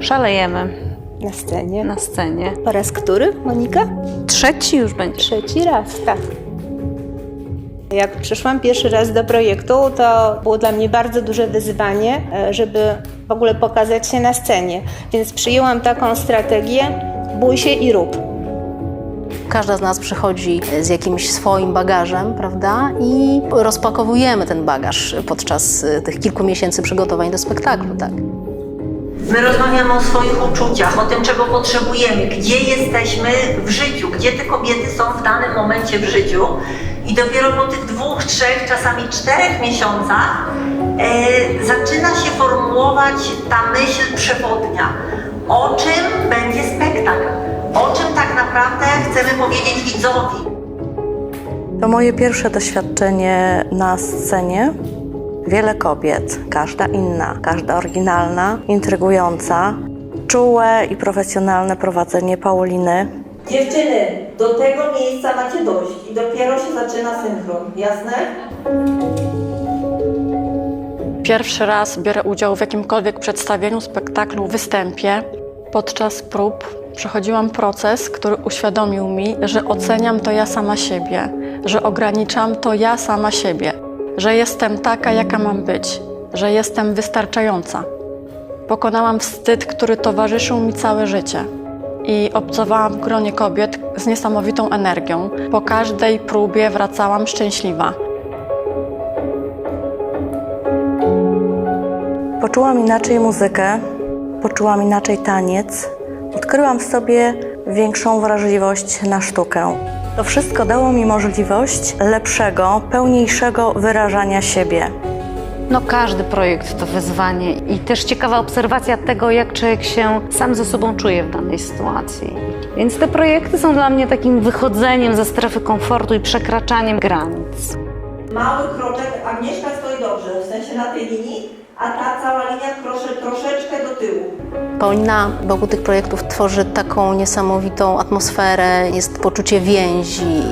Szalejemy Na scenie. na scenie. Po raz który, Monika? Trzeci już będzie. Trzeci raz, tak. Jak przyszłam pierwszy raz do projektu, to było dla mnie bardzo duże wyzwanie, e, żeby w ogóle pokazać się na scenie. Więc przyjęłam taką strategię: bój się i rób. Każda z nas przychodzi z jakimś swoim bagażem, prawda? I rozpakowujemy ten bagaż podczas y, tych kilku miesięcy przygotowań do spektaklu, tak? My rozmawiamy o swoich uczuciach, o tym, czego potrzebujemy, gdzie jesteśmy w życiu, gdzie te kobiety są w danym momencie w życiu. I dopiero po tych dwóch, trzech, czasami czterech miesiącach e, zaczyna się formułować ta myśl przewodnia. Powiedzieć widzowi? To moje pierwsze doświadczenie na scenie. Wiele kobiet, każda inna, każda oryginalna, intrygująca. Czułe i profesjonalne prowadzenie Pauliny. Dziewczyny, do tego miejsca macie dość i dopiero się zaczyna synchron, jasne? Pierwszy raz biorę udział w jakimkolwiek przedstawieniu, spektaklu, występie. Podczas prób przechodziłam proces, który uświadomił mi, że oceniam to ja sama siebie, że ograniczam to ja sama siebie, że jestem taka, jaka mam być, że jestem wystarczająca. Pokonałam wstyd, który towarzyszył mi całe życie. I obcowałam w gronie kobiet z niesamowitą energią. Po każdej próbie wracałam szczęśliwa. Poczułam inaczej muzykę, poczułam inaczej taniec, odkryłam w sobie większą wrażliwość na sztukę. To wszystko dało mi możliwość lepszego, pełniejszego wyrażania siebie. No każdy projekt to wyzwanie i też ciekawa obserwacja tego, jak człowiek się sam ze sobą czuje w danej sytuacji. Więc te projekty są dla mnie takim wychodzeniem ze strefy komfortu i przekraczaniem granic. Mały kroczek, Agnieszka stoi dobrze, w sensie na tej linii, a ta cała linia kroczy troszeczkę do tyłu. Paulina wokół tych projektów tworzy taką niesamowitą atmosferę, jest poczucie więzi.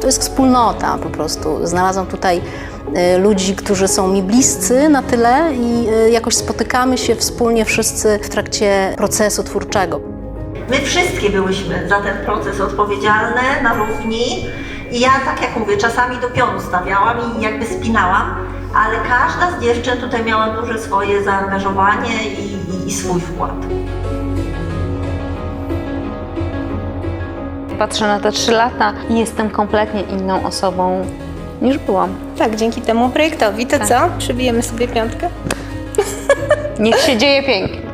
To jest wspólnota po prostu. Znalazłam tutaj y, ludzi, którzy są mi bliscy na tyle i y, jakoś spotykamy się wspólnie wszyscy w trakcie procesu twórczego. My wszystkie byłyśmy za ten proces odpowiedzialne na równi i ja, tak jak mówię, czasami do pionu stawiałam i jakby spinałam, ale każda z dziewczyn tutaj miała duże swoje zaangażowanie i, i, i swój wkład. Patrzę na te trzy lata i jestem kompletnie inną osobą niż byłam. Tak, dzięki temu projektowi. To co? Przybijemy sobie piątkę? Niech się dzieje pięknie.